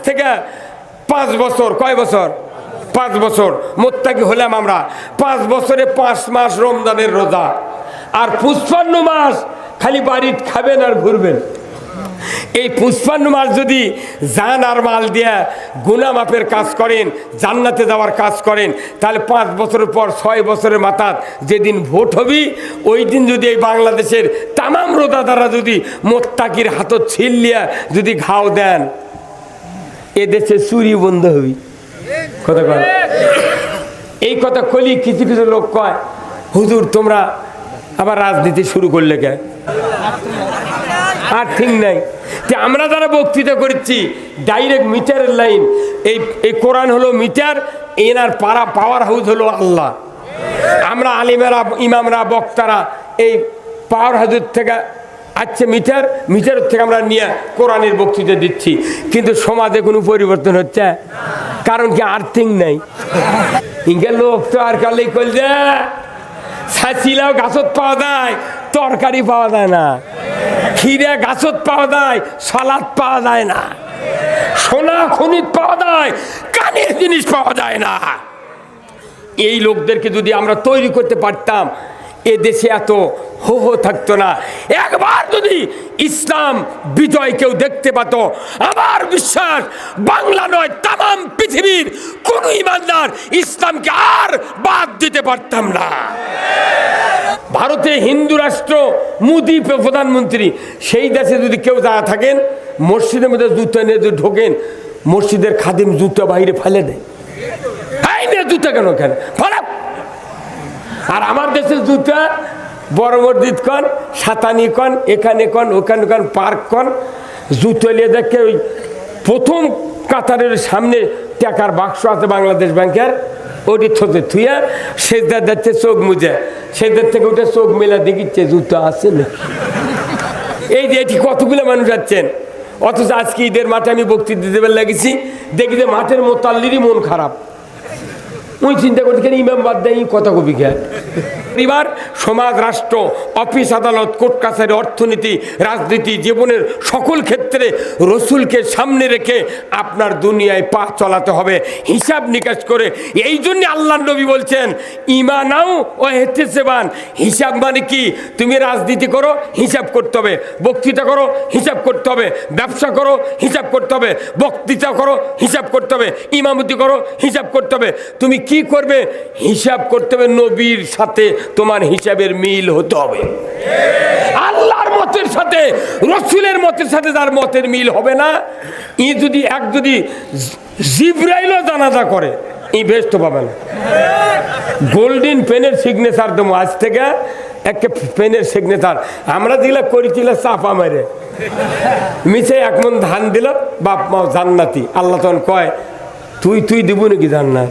থেকে পাঁচ বছর, কয় বছর? পাঁচ বছর। মোত্তাকি হলাম আমরা। পাঁচ বছরে পাঁচ মাস রমজানের রোজা। আর পুষ্পান্ন মাস খালি বাড়ির খাবেন আর ঘুরবেন। এই পুষ্পান্ন মাস যদি জান আর মাল দিয়ে গুনা মাপের কাজ করেন, জান্নাতে যাওয়ার কাজ করেন, তাহলে পাঁচ বছরের পর ছয় বছরের মাথাত যেদিন ভোট হবি, ওই দিন যদি এই বাংলাদেশের তামাম রোদাদারা যদি মোত্তাকির হাতত ছিল্লিয়া যদি ঘাও দেন। এ দেশে চুরি বন্ধ হবি। কথা কয়। এই কথা কলি কিছু কিছু লোক কয় হুজুর তোমরা আবার রাজনীতি শুরু করলে কে? আর ঠিক নাই। যে আমরা যারা বক্তৃতা করছি ডাইরেক্ট মিটারের লাইন এই এই কোরআন হলো মিটার এনার পাড়া পাওয়ার হাউস হলো আল্লাহ। আমরা আলিমেরা ইমামরা বক্তারা এই পাওয়ার হাউসের থেকে আচ্ছা মিটার মিটারের থেকে আমরা নিয়ে কোরআনের বক্তৃতা দিচ্ছি। কিন্তু সমাজে কোনো পরিবর্তন হচ্ছে? কারণ কি আর্থিং নাই? ইঙ্গে লোক তো আর কালেই করছে ছাঁচিলাও গাছত পাওয়া যায়, তরকারি পাওয়া যায় না। খিরে গাছত পাওয়া যায়, সালাদ পাওয়া যায় না। সোনা, খনিজ পাওয়া যায়, কানের জিনিস পাওয়া যায় না। এই লোকদেরকে যদি আমরা তৈরি করতে পারতাম এ দেশে এত হো হো থাকতো না। একবার যদি ইসলাম বিজয় কেউ দেখতে পাত, আমার বিশ্বাস বাংলা নয় তাম পৃথিবীর কোন ইমানদার ইসলামকে আর বাদ দিতে পারতাম না। ভারতে হিন্দু রাষ্ট্র, মোদি প্রধানমন্ত্রী, সেই দেশে যদি কেউ যারা থাকেন, মসজিদের মধ্যে জুতো নিয়ে যদি ঢোকেন, মসজিদের খাদিম জুতো বাইরে ফেলে দেয়। জুতো কেন কেন? ফলাপ আর আমার দেশের জুতা, বড় মসজিদ কন, সাতানি কন, এখানে কন, ওখানে কন, পার্ক কন, জুতো নিয়ে দেখে ওই প্রথম কাতারের সামনে টাকার বাক্স আছে বাংলাদেশ ব্যাংকের, ওটি থতে থুয়া সেদার দেখছে চোখ মুজে। সেদার থেকে ওটা চোখ মেলা দেখিচ্ছে জুতো আছে নাকি। এই যে এটি কতগুলো মানুষ যাচ্ছেন? অথচ আজকে ঈদের মাঠে আমি বক্তৃতা দেবার লাগিয়েছি দেখি যে মাঠের মোতাল্লিরই মন খারাপ। ওই চিন্তা করতে কেন ইমাম বাদ দেয় কথা কবি খেয়ে পরিবার, সমাজ, রাষ্ট্র, অফিস, আদালত, কোর্ট, কাছারি, অর্থনীতি, রাজনীতি, জীবনের সকল ক্ষেত্রে রসুলকে সামনে রেখে আপনার দুনিয়ায় পা চলাতে হবে। হিসাব নিকাশ করে এই জন্য আল্লাহ নবী বলছেন, ইমানাও ও হেতে সেবান হিসাব মানে কি? তুমি রাজনীতি করো, হিসাব করতে হবে। বক্তৃতা করো, হিসাব করতে হবে। ব্যবসা করো, হিসাব করতে হবে। বক্তৃতা করো, হিসাব করতে হবে। ইমামতি করো, হিসাব করতে হবে। তুমি কি করবে? হিসাব করতে হবে নবীর সাথে তোমার হিসাবের মিল হতে হবে। আল্লাহর মতের সাথে, রসুলের মতের সাথে তার মতের মিল হবে না, ই যদি এক যদি জিব্রাইলও জানাজা করে, ই বেস্ট পাবে না। গোল্ডেন পেনের সিগনেচার দেবো আজ থেকে একটা পেনের সিগনেচার আমরা দিলে করেছিল চাপা মেরে। মিছে এক মন ধান দিল বাপ মা জান্নাতি। আল্লাহ তখন কয়, তুই তুই দিব নাকি জান্নাত?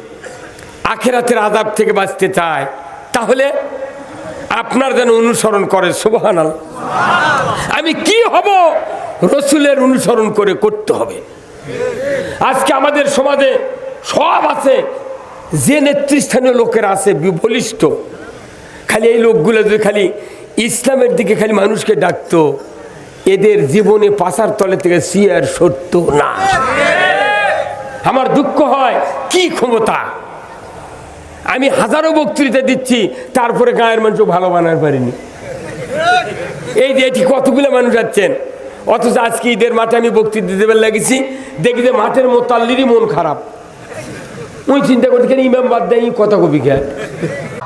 আখেরাতের আদাব থেকে বাঁচতে চায়, তাহলে আপনার যেন অনুসরণ করে সুবহান আমি কি হব? রসুলের অনুসরণ করে করতে হবে। আজকে আমাদের সমাজে সব আছে, যে নেতৃস্থানীয় লোকেরা আছে, বলিষ্ঠ। খালি এই লোকগুলো যদি খালি ইসলামের দিকে খালি মানুষকে ডাকতো, এদের জীবনে পাশার তলে থেকে সিয়ার সত্য না। আমার দুঃখ হয়, কি ক্ষমতা? আমি হাজারো বক্তৃতা দিচ্ছি তারপরে গায়ের মানুষ ভালো বানাতে পারিনি। এই যে এটি কতগুলো মানুষ যাচ্ছেন অথচ আজকে ঈদের মাঠে আমি বক্তৃতা দেবার লাগিয়েছি দেখি যে মাঠের মোতাল্লিরই মন খারাপ। ওই চিন্তা করতে কেন ইমাম বাদ দেয় কথা কবি খেয়ে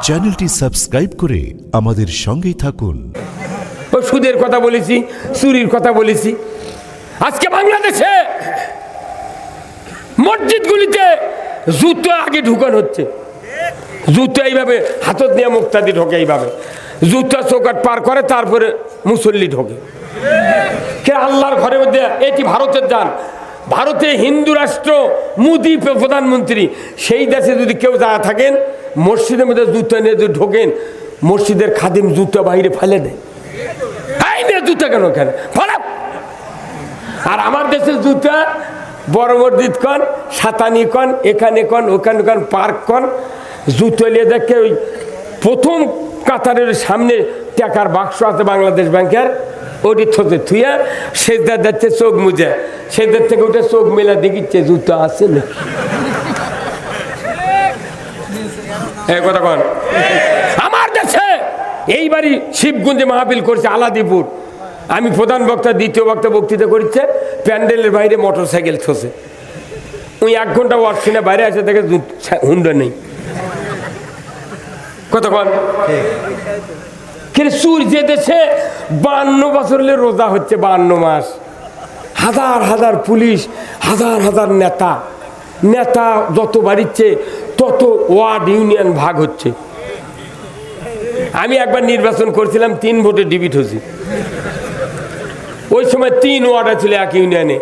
চ্যানেলটি সাবস্ক্রাইব করে আমাদের সঙ্গেই থাকুন। ও সুদের কথা বলেছি চুরির কথা বলেছি। আজকে বাংলাদেশে মসজিদগুলিতে জুতো আগে ঢুকানো হচ্ছে। জুতো এইভাবে হাতত নিয়ে মুক্তাদি ঢোকে এইভাবে। জুতো চৌকাট পার করে, তারপরে মুসল্লি ঢোকে। কে আল্লাহর ঘরের মধ্যে, এটি ভারতের যান ভারতে হিন্দু রাষ্ট্র, মোদি প্রধানমন্ত্রী, সেই দেশে যদি কেউ যা থাকেন, মসজিদের মধ্যে জুতো নিয়ে যদি ঢোকেন, মসজিদের খাদিম জুতো বাইরে ফেলে দেয়। নিয়ে জুতো কেন কেন? ফেলা আর আমার দেশের জুতা, বড় মসজিদ কন, সাতানি কন, এখানে কন, ওখানে কন, পার্ক কন জুতো নিয়ে দেখে ওই প্রথম কাতারের সামনে টাকার বাক্স আছে বাংলাদেশ ব্যাংকের, ওটি থতে থুয়া সেদার যাচ্ছে চোখ মুজে। সেদার থেকে ওটা চোখ মেলা দেখিচ্ছে জুতো আছে নাকি। এই কথা আমার দেশে এইবারই শিবগঞ্জে মাহফিল করছে আলাদিপুর। আমি প্রধান বক্তা, দ্বিতীয় বক্তা বক্তৃতা করছে প্যান্ডেলের বাইরে মোটর সাইকেল ছসে ওই এক ঘণ্টা ওয়ার্কশিনে বাইরে আসে, দেখে হুন্ডা নেই। কতক্ষণ? কিন্তু সুর যে দেশে বান্ন বছর রোজা হচ্ছে বান্ন মাস। হাজার হাজার পুলিশ, হাজার হাজার নেতা। নেতা যত বাড়িচ্ছে, তত ওয়ার্ড ইউনিয়ন ভাগ হচ্ছে। আমি একবার নির্বাচন করছিলাম, তিন ভোটে ডিবিট হয়েছি। ওই সময় তিন ওয়ার্ড ছিল এক ইউনিয়নে।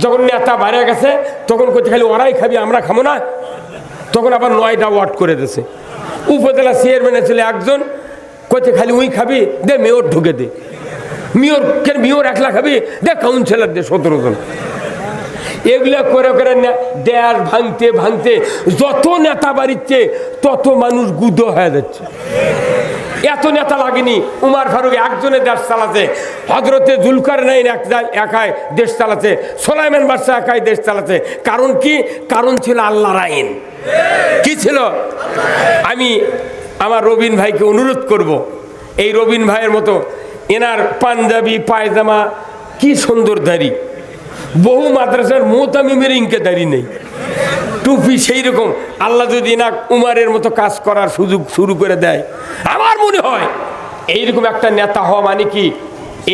যখন নেতা বাইরে গেছে, তখন করছে খালি ওরাই খাবি, আমরা খাব না। তখন আবার নয়টা ওয়ার্ড করে দিয়েছে। উপজেলা চেয়ারম্যান ছিল একজন কইতে খালি উই খাবি, দে মেয়র ঢুকে দে। মেয়র কেন মেয়র একলা খাবি? দে কাউন্সিলর দে সতেরো জন। এগুলো করে করে দেয়ার ভাঙতে ভাঙতে যত নেতা বাড়িচ্ছে, তত মানুষ গুদ হয়ে যাচ্ছে। এত নেতা লাগেনি, উমার ফারুক একজনে দেশ চালাতে হজরতে জুলকার নাইন এক একাই দেশ চালাতে, সোলাইমান বাদশাহ একাই দেশ চালাতে। কারণ কি? কারণ ছিল আল্লাহর আইন। কি ছিল? আমি আমার রবিন ভাইকে অনুরোধ করব, এই রবিন ভাইয়ের মতো এনার পাঞ্জাবি, পায়জামা, কি সুন্দর দাড়ি। বহু মাদ্রাসার মোতামিমের ইনকে দাড়ি নেই। টুপি সেই রকম। আল্লাহ যদি না উমারের মতো কাজ করার সুযোগ শুরু করে দেয়, আমার মনে হয় এইরকম একটা নেতা হওয়া মানে কি?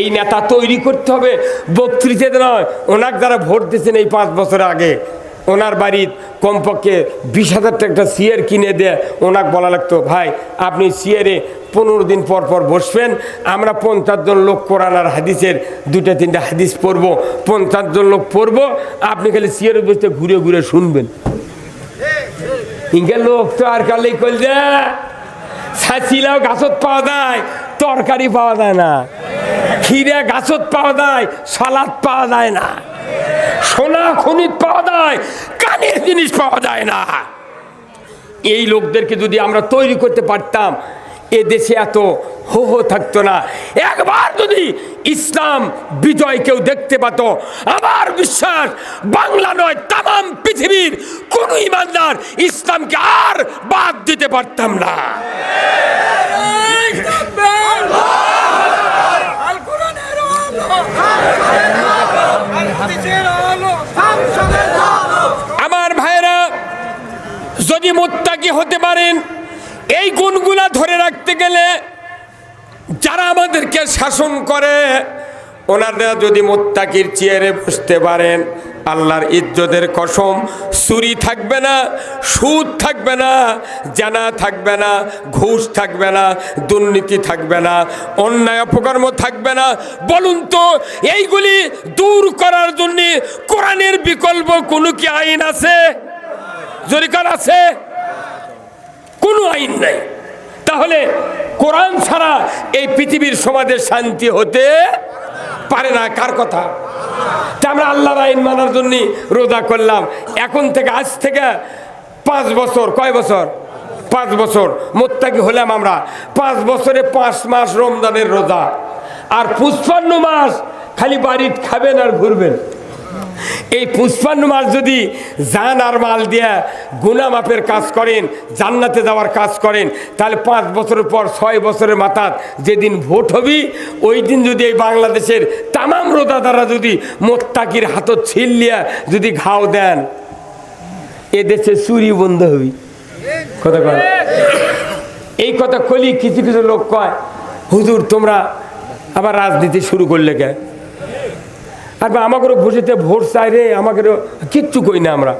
এই নেতা তৈরি করতে হবে বক্তৃতাতে নয় ওনার যারা ভোট দিয়েছেন এই পাঁচ বছর আগে ওনার বাড়ির কমপক্ষে বিশ হাজার একটা সিয়ার কিনে দেয়। ওনাকে বলা লাগতো, ভাই, আপনি সিয়ারে পনেরো দিন পর পর বসবেন। আমরা পঞ্চাশ জন লোক কোরআন আর হাদিসের দুটা তিনটা হাদিস পড়ব। পঞ্চাশ জন লোক পড়ব। আপনি খালি সিয়ারে বসতে ঘুরে ঘুরে শুনবেন। ইঙ্গে লোক তো আর কালেই কল যে ছাচিলাও গাছত পাওয়া যায়, তরকারি পাওয়া যায় না। খিরে গাছত পাওয়া যায়, সালাদ পাওয়া যায় না। খনিজ পাওয়া যায়, কানের জিনিস পাওয়া যায় না। এই লোকদেরকে যদি আমরা তৈরি করতে পারতাম, এ দেশে এত হো হো থাকতো না। একবার যদি ইসলাম বিজয় কেউ দেখতে পাত, আমার বিশ্বাস বাংলা নয় তাম পৃথিবীর কোন ইমানদার ইসলামকে আর বাদ দিতে পারতাম না আল কোরআনের আলো আল হাদিসের আলো সংসদের আলো আমার ভাইরা যদি মোত্তাকি হতে পারেন এই গুণগুলা ধরে রাখতে গেলে যারা আমাদেরকে শাসন করে, ওনারা যদি মোত্তাকির চেয়ারে বসতে পারেন, আল্লাহর ইজ্জতের কসম চুরি থাকবে না, সুদ থাকবে না, জানা থাকবে না, ঘুষ থাকবে না, দুর্নীতি থাকবে না, অন্যায় অপকর্ম থাকবে না, বলুন তো, এইগুলি দূর করার জন্য কোরআনের বিকল্প কোনো কি আইন আছে? জরিকার আছে? কোনো আইন নাই। তাহলে কোরআন ছাড়া এই পৃথিবীর সমাজের শান্তি হতে পারে না। কার কথা? তা আমরা আল্লাহর আইন মানার জন্য রোজা করলাম। এখন থেকে, আজ থেকে পাঁচ বছর, কয় বছর? পাঁচ বছর। মোত্তাকি হলাম আমরা। পাঁচ বছরে পাঁচ মাস রমজানের রোজা। আর পুষ্পান্ন মাস খালি বাড়িতে খাবেন আর ঘুরবেন। এই পুষ্পান্ন মাস যদি জান আর মাল দিয়া গুনা মাপের কাজ করেন, জান্নাতে যাওয়ার কাজ করেন, তাহলে পাঁচ বছরের পর ছয় বছরের মাথাত যেদিন ভোট হবি, ওই দিন যদি এই বাংলাদেশের তামাম রোদাদারা যদি মোত্তাকির হাতত ছিল্লিয়া যদি ঘাও দেন, এ দেশে চুরি বন্ধ হবি। কথা কয় এই কথা কলি কিছু কিছু লোক কয়, হুজুর, তোমরা আবার রাজনীতি শুরু করলে কে? আর বা আমাকেও বসেতে ভোট চাই রে আমাকে কিচ্ছু কই না আমরা।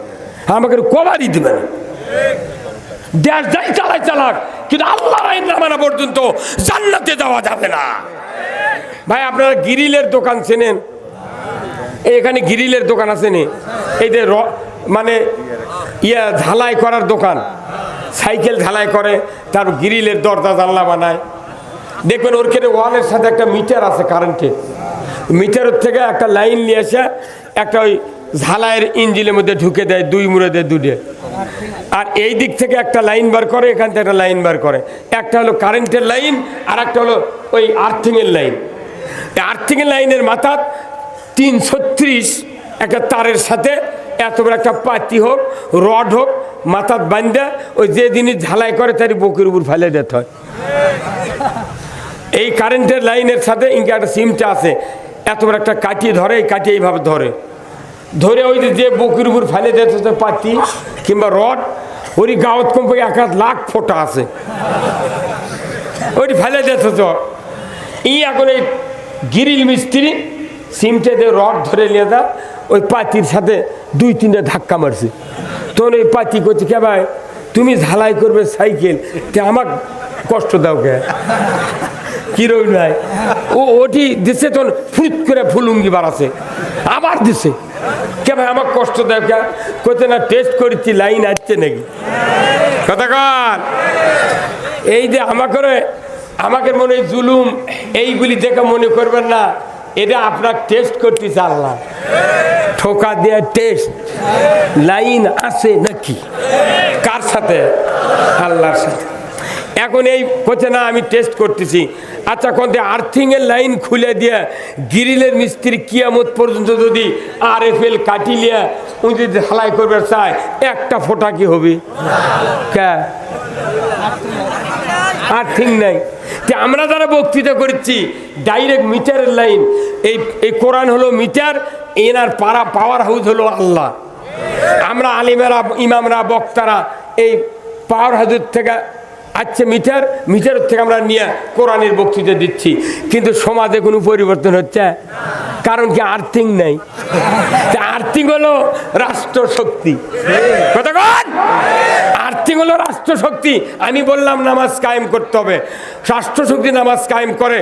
আমাকে কবারই দেবে না। দেশ যাই চালাই চালাক, কিন্তু আল্লাহ আইন মানা পর্যন্ত জান্নাতে যাওয়া যাবে না। ভাই, আপনারা গিরিলের দোকান চেনেন? এখানে গিরিলের দোকান আছে নি? এই যে মানে ইয়া ঝালাই করার দোকান। সাইকেল ঝালাই করে, তার গিরিলের দরজা জানলা বানায়। দেখবেন ওর কেটে ওয়ালের সাথে একটা মিটার আছে কারেন্টের মিটারের থেকে একটা লাইন নিয়ে এসে একটা ওই ঝালাইয়ের ইঞ্জিনের মধ্যে ঢুকে দেয়, দুই মুড়ে দেয় দুটে। আর এই দিক থেকে একটা লাইন বার করে, এখান থেকে একটা লাইন বার করে। একটা হলো কারেন্টের লাইন, আর একটা হলো ওই আর্থিংয়ের লাইন। আর্থিংয়ের লাইনের মাথা তিন ছত্রিশ একটা তারের সাথে এত বড় একটা পাতি হোক, রড হোক মাথার বান্ধা ওই যে জিনিস ঝালাই করে তারই বকুর উপর ফেলে দিতে হয়। এই কারেন্টের লাইনের সাথে ইনকে একটা সিমটা আছে এত বড় একটা কাটিয়ে ধরে, এই কাটিয়ে এইভাবে ধরে। ধরে ওই যে বকুর উপর ফেলে হচ্ছে পাতি কিংবা রড, ওই গাঁত কমপে এক লাখ ফোটা আছে। ওইটি ফেলে দিতে তো ই এখন এই গিরিল মিস্ত্রি সিমটে দিয়ে রড ধরে নিয়ে দা ওই পাতির সাথে দুই তিনটা ধাক্কা মারছে। তখন ওই পাতি করছে কে ভাই, তুমি ঝালাই করবে সাইকেল, তে আমার কষ্ট দাও কে? কিরম নাই ও ওটি দিছে তখন ফুট করে ফুলুঙ্গি বাড়াছে। আবার দিছে। কে ভাই আমার কষ্ট দেয় কে? কোথায় না, টেস্ট করেছি লাইন আসছে নাকি? কথা কন। এই যে আমাকে আমাকে মনে হয় জুলুম এইগুলি দেখে মনে করবেন না, এটা আপনার টেস্ট করতে চাল্লা ঠোকা দেওয়া টেস্ট, লাইন আছে নাকি? কার সাথে? আল্লাহর সাথে। এখন এই হচ্ছে না, আমি টেস্ট করতেছি। আচ্ছা কোনতে আর্থিংয়ের লাইন খুলে দিয়ে গিরিলের মিস্ত্রি কিয়ামত পর্যন্ত যদি আর এফ এল কাটিলিয়া উনি যদি ঢালাই করবে চায় একটা ফোটা কি হবে? কে? আর্থিং নাই। তে আমরা যারা বক্তৃতা করছি ডাইরেক্ট মিটারের লাইন এই এই কোরআন হলো মিটার, এনার পাড়া পাওয়ার হাউস হলো আল্লাহ। আমরা আলিমেরা, ইমামরা, বক্তারা, এই পাওয়ার হাউসের থেকে আচ্ছা মিটার মিটার থেকে আমরা নিয়ে কোরআনের বক্তৃতা দিচ্ছি। কিন্তু সমাজে কোনো পরিবর্তন হচ্ছে? কারণ কি আর্থিং নাই? আর্থিং হলো রাষ্ট্রশক্তি। আর্থিং হলো রাষ্ট্রশক্তি। আমি বললাম, নামাজ কায়েম করতে হবে। রাষ্ট্র শক্তি নামাজ কায়েম করে।